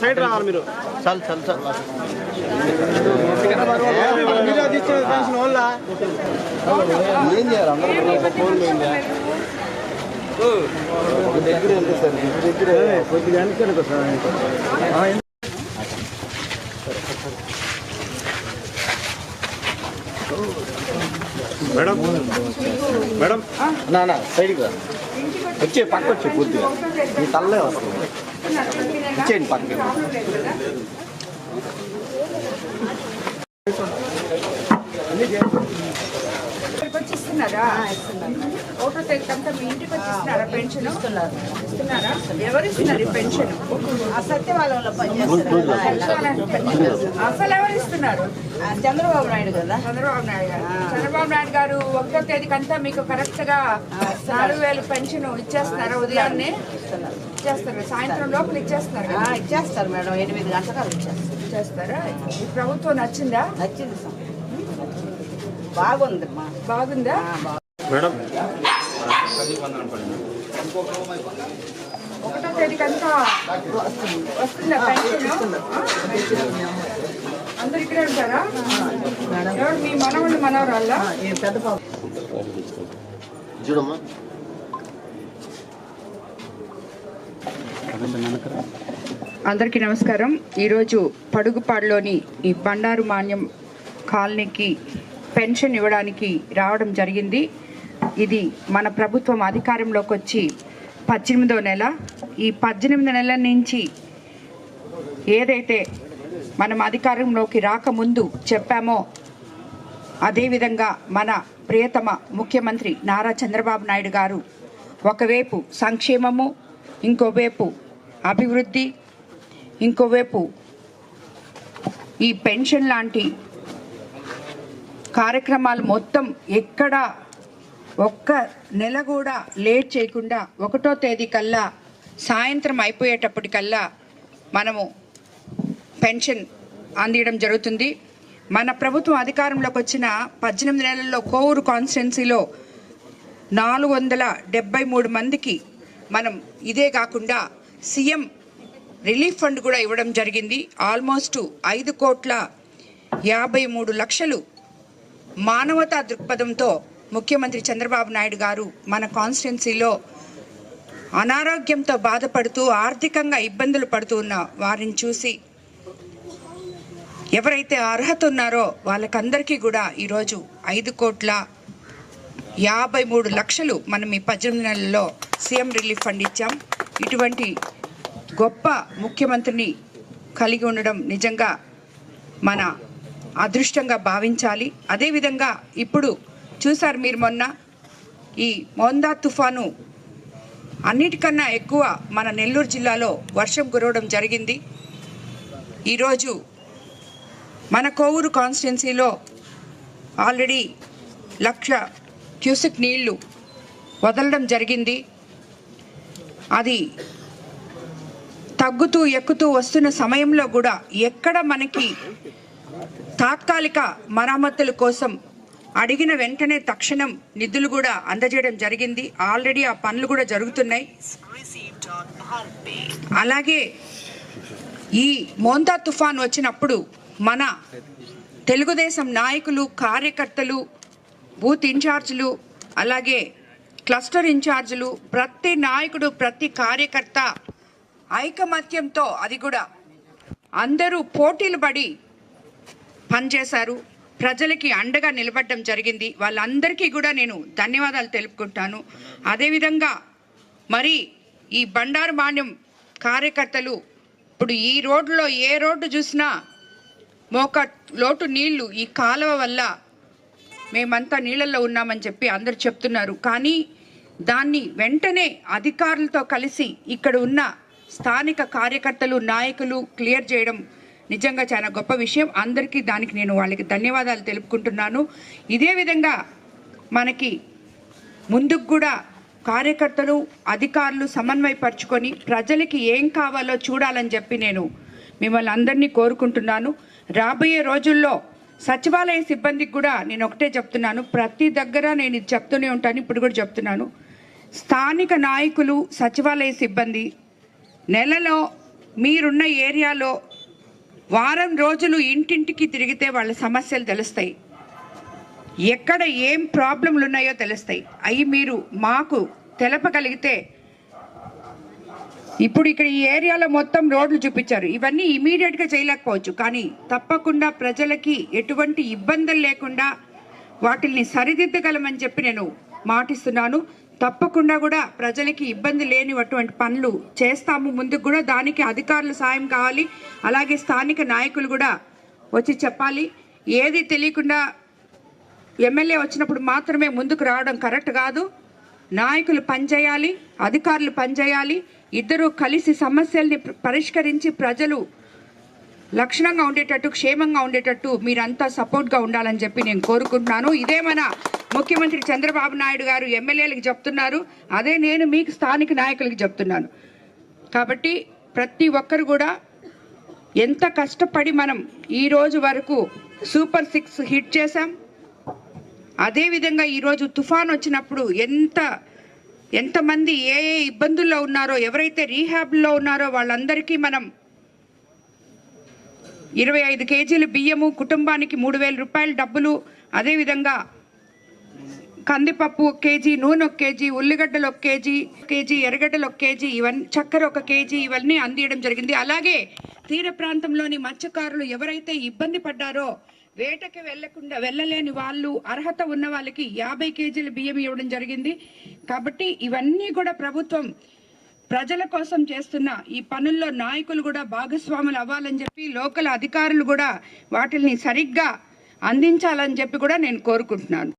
Side రావాలి మీరు. చల్ చల్ చల్. ఇచ్చిన పెన్షన్ వల్ల. ఏం చేయాలి? అందరూ ఒక ఫోన్ పోయిందా ఒక దగ్గర ఎంత సార్ దగ్గర కొద్దిగా వెనక్కి సార్ మేడం మేడం. నా నా సైడ్కి రా. వచ్చే పక్క వచ్చే పూర్తిగా. మీ తల్లే వస్తుంది. ఇచ్చేయండి పక్కకి ఇక్కడికి వచ్చి ఇస్తున్నారా? ఓటర్ తెగంతా మీ ఇంటికి వచ్చి ఇస్తున్నారా పెన్షన్? ఇస్తున్నారా. ఎవరు ఇస్తున్నారు ఈ పెన్షన్? అసలు ఎవరు ఇస్తున్నారు చంద్రబాబు నాయుడు కదా. చంద్రబాబు నాయుడు గారు. చంద్రబాబు నాయుడు గారు ఒకటో తేదీకంతా మీకు కరెక్ట్గా నాలుగు వేలు పెన్షన్ ఇచ్చేస్తున్నారా. ఉదయాన్నే ఇచ్చేస్తారు సాయంత్రం లోపల కదా? ఇచ్చేస్తారు మేడం. ఎనిమిది గంటలకు ఇచ్చేస్తారు. ఇచ్చేస్తారా? ఈ ప్రభుత్వం నచ్చిందా? నచ్చింది సార్. బాగుందమ్మా. బాగుందా? ఆ, బాగుంది. మేడం. ఒకటో తేదీకంతా వస్తుందా? పెన్షన్ అందరు ఇక్కడే ఉంటారా? ఎవరు మీ మనవాళ్ళు మనవరాళ్ళ? ఈ పెద్ద పాప చూడమ్మా. అందరికీ నమస్కారం. ఈరోజు పడుగుపాడులోని ఈ బండారు మాన్యం కాలనీకి పెన్షన్ ఇవ్వడానికి రావడం జరిగింది. ఇది మన ప్రభుత్వం అధికారంలోకి వచ్చి పద్దెనిమిదో నెల. ఈ పద్దెనిమిది నెలల నుంచి ఏదైతే మనం అధికారంలోకి రాకముందు చెప్పామో అదేవిధంగా మన ప్రియతమ ముఖ్యమంత్రి నారా చంద్రబాబు నాయుడు గారు ఒకవైపు సంక్షేమము ఇంకోవైపు అభివృద్ధి ఇంకోవైపు ఈ పెన్షన్ లాంటి కార్యక్రమాలు మొత్తం ఎక్కడ ఒక్క నెల కూడా లేట్ చేయకుండా ఒకటో తేదీ కల్లా సాయంత్రం అయిపోయేటప్పటికల్లా మనము పెన్షన్ అందియడం జరుగుతుంది. మన ప్రభుత్వం అధికారంలోకి వచ్చిన పద్దెనిమిది నెలల్లో కోవూరు కాన్స్టిట్యున్సీలో నాలుగు వందల డెబ్బై మూడు మందికి మనం ఇదే కాకుండా సీఎం రిలీఫ్ ఫండ్ కూడా ఇవ్వడం జరిగింది. ఆల్మోస్ట్ ఐదు కోట్ల యాభై మూడు లక్షలు మానవతా దృక్పథంతో ముఖ్యమంత్రి చంద్రబాబు నాయుడు గారు మన కాన్స్టిట్యున్సీలో అనారోగ్యంతో బాధపడుతూ ఆర్థికంగా ఇబ్బందులు పడుతూ ఉన్న వారిని చూసి ఎవరైతే అర్హత ఉన్నారో వాళ్ళకందరికీ కూడా ఈరోజు ఐదు కోట్ల యాభై మూడు లక్షలు మనం ఈ పద్దెనిమిది నెలల్లో సీఎం రిలీఫ్ ఫండ్ ఇచ్చాం. ఇటువంటి గొప్ప ముఖ్యమంత్రిని కలిగి ఉండడం నిజంగా మన అదృష్టంగా భావించాలి. అదేవిధంగా ఇప్పుడు చూసారు మీరు మొన్న ఈ మోందా తుఫాను. అన్నిటికన్నా ఎక్కువ మన నెల్లూరు జిల్లాలో వర్షం కురవడం జరిగింది. ఈరోజు మన కోవూరు కాన్స్టిట్యున్సీలో ఆల్రెడీ లక్ష క్యూసిక్ నీళ్ళు వదలడం జరిగింది. అది తగ్గుతూ ఎక్కుతూ వస్తున్న సమయంలో కూడా ఎక్కడ మనకి తాత్కాలిక మరమ్మతుల కోసం అడిగిన వెంటనే తక్షణం నిధులు కూడా అందజేయడం జరిగింది. ఆల్రెడీ ఆ పనులు కూడా జరుగుతున్నాయి. అలాగే ఈ మోంతా తుఫాన్ వచ్చినప్పుడు మన తెలుగుదేశం నాయకులు కార్యకర్తలు బూత్ ఇన్ఛార్జీలు అలాగే క్లస్టర్ ఇన్ఛార్జీలు ప్రతి నాయకుడు ప్రతి కార్యకర్త ఐకమత్యంతో అది కూడా అందరూ పోటీలు పడి పనిచేశారు. ప్రజలకి అండగా నిలబడడం జరిగింది. వాళ్ళందరికీ కూడా నేను ధన్యవాదాలు తెలుపుకుంటాను. అదేవిధంగా మరి ఈ బండారు మాన్యం కార్యకర్తలు ఇప్పుడు ఈ రోడ్లో ఏ రోడ్డు చూసినా మోక లోటు నీళ్ళు ఈ కాలువ వల్ల మేమంతా నీళ్ళల్లో ఉన్నామని చెప్పి అందరు చెప్తున్నారు. కానీ దాన్ని వెంటనే అధికారులతో కలిసి ఇక్కడ ఉన్న స్థానిక కార్యకర్తలు నాయకులు క్లియర్ చేయడం నిజంగా చాలా గొప్ప విషయం. అందరికీ దానికి నేను వాళ్ళకి ధన్యవాదాలు తెలుపుకుంటున్నాను. ఇదే విధంగా మనకి ముందుకు కూడా కార్యకర్తలు అధికారులు సమన్వయపరుచుకొని ప్రజలకి ఏం కావాలో చూడాలని చెప్పి నేను మిమ్మల్ని అందరినీ కోరుకుంటున్నాను. రాబోయే రోజుల్లో సచివాలయ సిబ్బందికి కూడా నేను ఒకటే చెప్తున్నాను. ప్రతి దగ్గర నేను ఇది చెప్తూనే ఉంటాను ఇప్పుడు కూడా చెప్తున్నాను. స్థానిక నాయకులు సచివాలయ సిబ్బంది నెలలో మీరున్న ఏరియాలో వారం రోజులు ఇంటింటికి తిరిగితే వాళ్ళ సమస్యలు తెలుస్తాయి. ఎక్కడ ఏం ప్రాబ్లంలు ఉన్నాయో తెలుస్తాయి. అవి మీరు మాకు తెలపగలిగితే ఇప్పుడు ఇక్కడ ఈ ఏరియాలో మొత్తం రోడ్లు చూపించారు. ఇవన్నీ ఇమీడియట్గా చేయలేకపోవచ్చు. కానీ తప్పకుండా ప్రజలకి ఎటువంటి ఇబ్బందులు లేకుండా వాటిల్ని సరిదిద్దగలమని చెప్పి నేను మాటిస్తున్నాను. తప్పకుండా కూడా ప్రజలకి ఇబ్బంది లేనిటువంటి పనులు చేస్తాము. ముందుకు కూడా దానికి అధికారుల సాయం కావాలి. అలాగే స్థానిక నాయకులు కూడా వచ్చి చెప్పాలి. ఏది తెలియకుండా ఎమ్మెల్యే వచ్చినప్పుడు మాత్రమే ముందుకు రావడం కరెక్ట్ కాదు. నాయకులు పనిచేయాలి అధికారులు పనిచేయాలి. ఇద్దరు కలిసి సమస్యల్ని పరిష్కరించి ప్రజలు లక్షణంగా ఉండేటట్టు క్షేమంగా ఉండేటట్టు మీరంతా సపోర్ట్గా ఉండాలని చెప్పి నేను కోరుకుంటున్నాను. ఇదే మన ముఖ్యమంత్రి చంద్రబాబు నాయుడు గారు ఎమ్మెల్యేలకు చెప్తున్నారు. అదే నేను మీకు స్థానిక నాయకులకి చెప్తున్నాను. కాబట్టి ప్రతి ఒక్కరు కూడా ఎంత కష్టపడి మనం ఈ రోజు వరకు సూపర్ సిక్స్ హిట్ చేశాం. అదేవిధంగా ఈరోజు తుఫాన్ వచ్చినప్పుడు ఎంత ఎంతమంది ఏ ఏ ఇబ్బందుల్లో ఉన్నారో ఎవరైతే రీహాబ్లో ఉన్నారో వాళ్ళందరికీ మనం ఇరవై ఐదు కేజీలు బియ్యము కుటుంబానికి మూడు వేల రూపాయల డబ్బులు అదేవిధంగా కందిపప్పు ఒక కేజీ నూనె ఒక కేజీ ఉల్లిగడ్డలు ఒక కేజీ కేజీ ఎర్రగడ్డలు ఒక కేజీ ఇవన్నీ చక్కెర ఒక కేజీ ఇవన్నీ అందియడం జరిగింది. అలాగే తీర ప్రాంతంలోని మత్స్యకారులు ఎవరైతే ఇబ్బంది పడ్డారో వేటకి వెళ్ళకుండా వెళ్ళలేని వాళ్ళు అర్హత ఉన్న వాళ్ళకి యాభై కేజీల బియ్యం ఇవ్వడం జరిగింది. కాబట్టి ఇవన్నీ కూడా ప్రభుత్వం ప్రజల కోసం చేస్తున్న ఈ పనుల్లో నాయకులు కూడా భాగస్వాములు అవ్వాలని చెప్పి లోకల్ అధికారులు కూడా వాటిని సరిగ్గా అందించాలని చెప్పి కూడా నేను కోరుకుంటున్నాను.